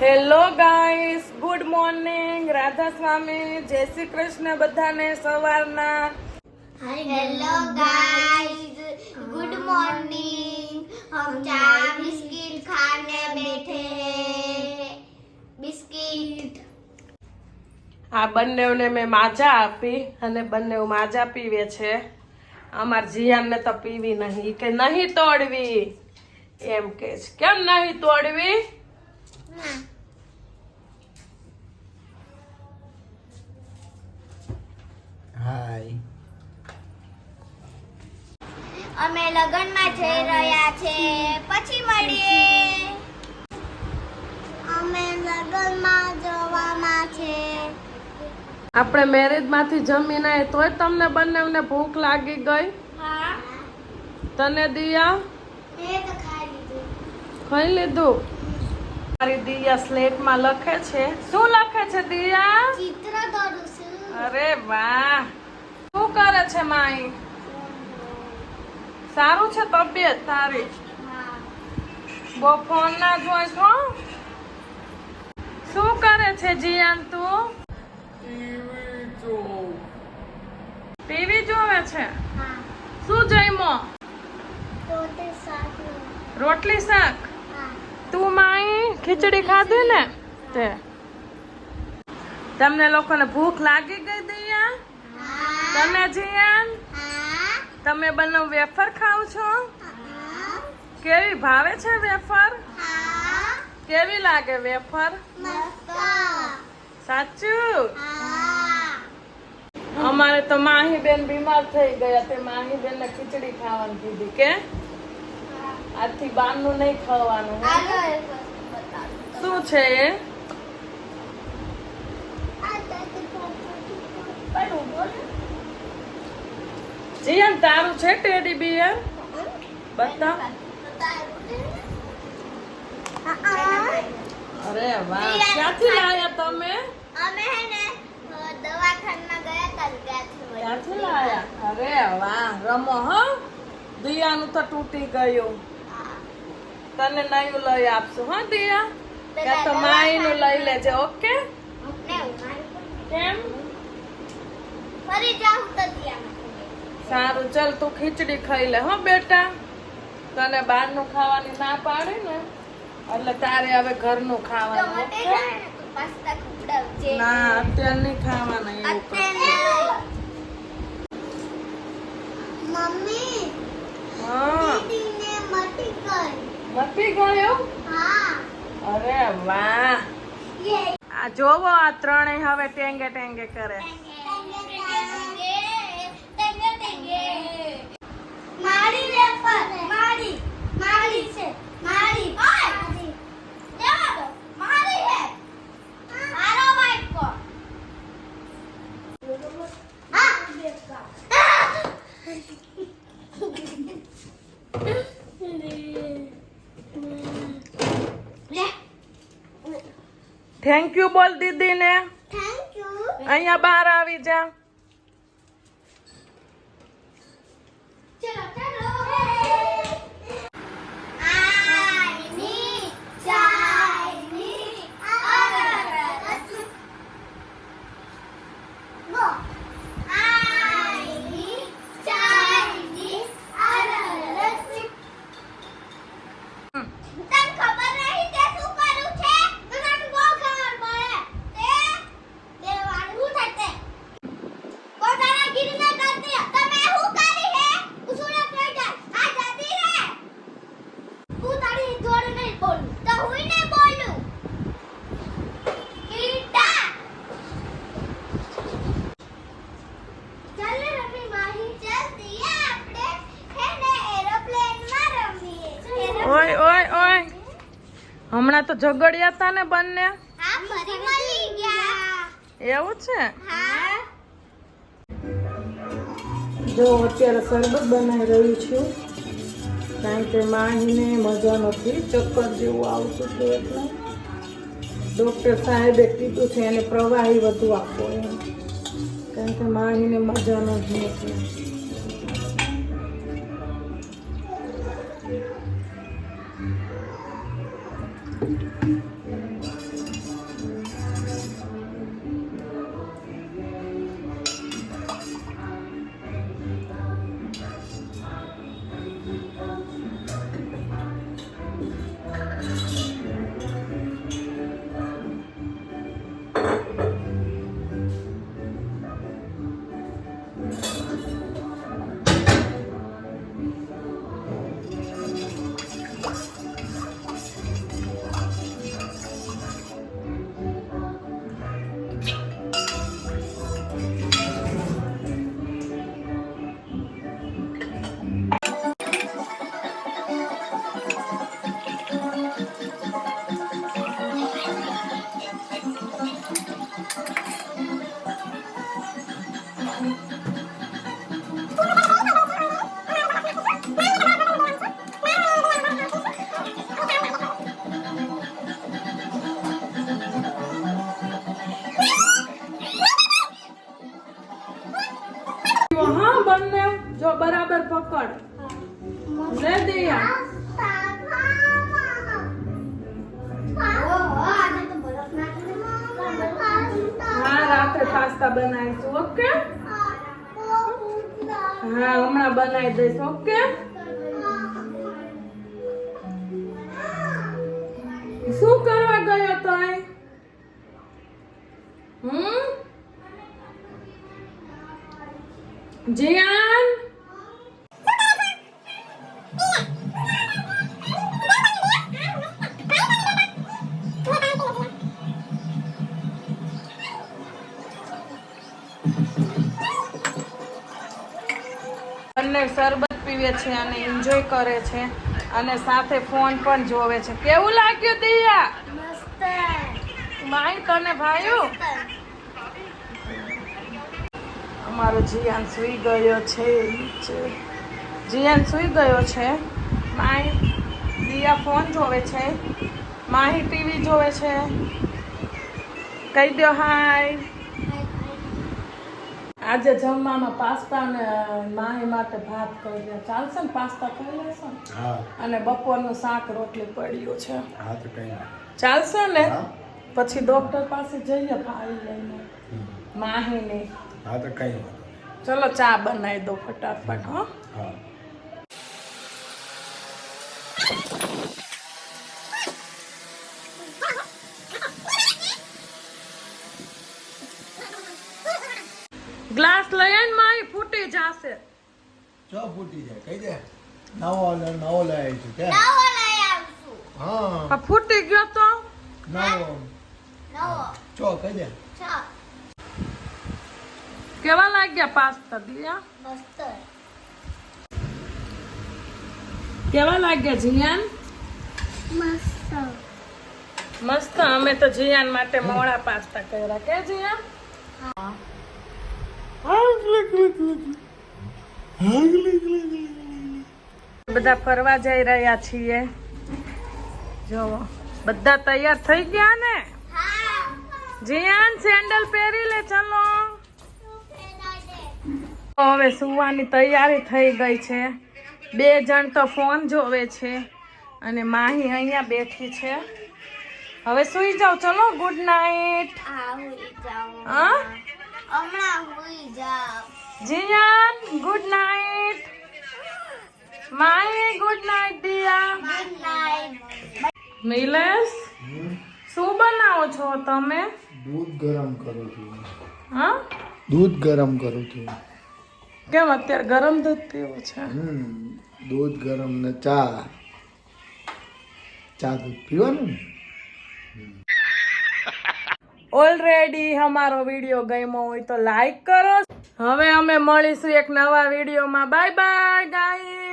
Hello guys good morning Radha Swami જય શ્રી કૃષ્ણ બધાને સવારના. હેલો ગાઈસ ગુડ મોર્નિંગ હમ ચા બિસ્કિટ ખાને બેઠે બિસ્કિટ. આ બંનેઓને મેં માજા આપી અને બંનેઓ માજા પીવે છે. અમાર જીયાનને તો પીવી નહીં કે નહીં તોડવી? એમ કે છે. કેમ નહીં તોડવી? હાય અમે લગનમાં જઈ રહ્યા છે. પછી મળીએ. અમે લગનમાં જવામાં છે. આપણે મેરેજમાંથી જમીને આવીએ તોય તમને બંનેવને ભૂખ લાગી ગઈ? હા. તને દિયા? મેં ખાઈ લીધું. ખાઈ લીધું? મારી દિયા સ્લેટમાં લખે છે. શું લખે છે દિયા? ચિત્ર દોરું છું અરે વાહ. શું કરે છે માઈ? સારું છે તબિયત તારી? બહુ ફોન ના જોઈશ હો. શું કરે છે જીયાન તું? ટીવી જોવે છે. શું જઈમો રોટલી શાક. તું માઈ? ખીચડી ખાધી ને? તે. તમને લોકોને ભૂખ લાગી ગઈ દૈયા? તમે જીયાન? તમે બંને વેફર ખાવ છો? કેવી ભાવે છે વેફર? કેવી લાગે વેફર? સાચું? અમારે તો માહી બેન બીમાર થઈ ગયા તે માહી બેન ને ખીચડી ખાવાની કીધી, કે? આજથી બહારનું નહીં ખાવાનું હે? હાલો એક વસ્તુ બતાવું. શું છે. જીયાન તારું છે ટેડી બિયર? બતા અરે વાહ ક્યાંથી લાયા તમે? અમે હે ને દવાખાનામાં ગયા તા ત્યાંથી લાયા? અરે વાહ રમો હો. દિયાનું તો તૂટી ગયું. તને નયું લઈ આપશું હા દિયા. ક્યાં તો માઈનું લઈ લેજે ઓકે? કેમ? ફરી જાઉં તો સારું ચાલ તું ખીચડી ખાઈ લે હો બેટા. તને બહારનું ખાવાની ના પાડે ને એટલે તારે હવે ઘરનું નું ખાવાનું ને અત્યારે નહીં ખાવાના એવું. મમ્મી હા. મટી ગયો? હા. અરે વાહ. આ જોવો આ ત્રણેય હવે ટેંગે ટેંગે કરે. મારી છે મારી ઓય લેવા દો મારી હે મારો વાઈક કો લે થેન્ક યુ બોલ દીદીને. થેન્ક યુ અહીંયા બહાર આવી જા ચલો ચલો આઈની ચાઈની અરરરર ગો આઈની ચાઈની અરરરર તને ખબર નહીં તે શું કર્યું છે તને બહુ ખબર પડે તે તે વાળું થતે પોતાના ગીરને કરતી તમે શું કરી હે ઉસુડે પડી જાય આ જતી રે હું તારી જોડે નહીં બોલું તો હું નહીં બોલું કીટા ચાલ ને રમી માહી જલ્દી આપણે હે ને એરોપ્લેનમાં રમીએ ઓય ઓય ઓય. હમણાં તો ઝઘડ્યા હતા ને બંને. એવું છે? જો અત્યારે શરબત બનાવી રહ્યું છું. કારણ કે માહીને મજા નથી ચક્કર જેવું આવતું હતું એટલે. ડૉક્ટર સાહેબે કીધું છે એને પ્રવાહી વધુ આપવો એમ. કારણ કે માહીને મજા નથી. પાસ્તા બનાવીશું ઓકે હા હમણાં બનાવી દઈશ ઓકે શું કરવા ગયો તો? હમ? જીયાન બંને શરબત પીવે છે અને એન્જોય કરે છે અને સાથે ફોન પણ જોવે છે. કેવું લાગ્યું દિયા? મસ્ત. માઈ તને ભાયું અમારો જીયાન સુઈ ગયો છે જીયાન સુઈ ગયો છે. માઈ દિયા ફોન જોવે છે. માહી ટીવી જોવે છે. કહી દો હાય આજે જમવામાં પાસ્તા ને માહી માટે ભાત કરી દે ચાલશે ને પાસ્તા ખાઈ લેશો ને? અને બપોરનું શાક રોટલી પડ્યું છે. હા તો કઈ ચાલશે ને? પછી ડોક્ટર પાસે જઈએ ભાઈ લઈને. માહીને. હા તો કઈ ચલો ચા બનાવી દો ફટાફટ હો. ફૂટી જો ફૂટી જાય કહી દે. નવો લ- નવો લઈ આવી છું કે નવો લઈ આવશું હા. ફૂટી ગયો તો? નવો. નવો. ચો કહી દે. છ. કેવા લાગ્યા પાસ્તા દિયા? મસ્ત. કેવા લાગ્યા જીયાન? મસ્ત. મસ્ત અમે તો જીયાન માટે મોળા પાસ્તા કર્યા. કે જીયાન? બધા ફરવા જઈ રહ્યા છીએ. જોવો બધા તૈયાર થઈ ગયા ને? જીયાન સેન્ડલ પહેરી લે ચલો. હવે સુવાની તૈયારી થઈ ગઈ છે. બે જણ તો ફોન જોવે છે અને માહી અહીંયા બેઠી છે. હવે સુઈ જાઓ ચલો ગુડ હુઈ હા? હમણાં જીયાન good night my good night Diya good night Nilesh શું બનાવો છો તમે? દૂધ ગરમ કરું છું. હા? દૂધ ગરમ કરું છું. કેમ અત્યારે ગરમ દૂધ પીવું છે? હમ દૂધ ગરમ ને ચા. ચા દૂધ પીવાનું ને? ઓલરેડી અમારો વીડિયો ગમ્યો હોય તો લાઈક કરો. હવે અમે મળીશું એક નવા વિડીયોમાં બાય બાય ગાઈસ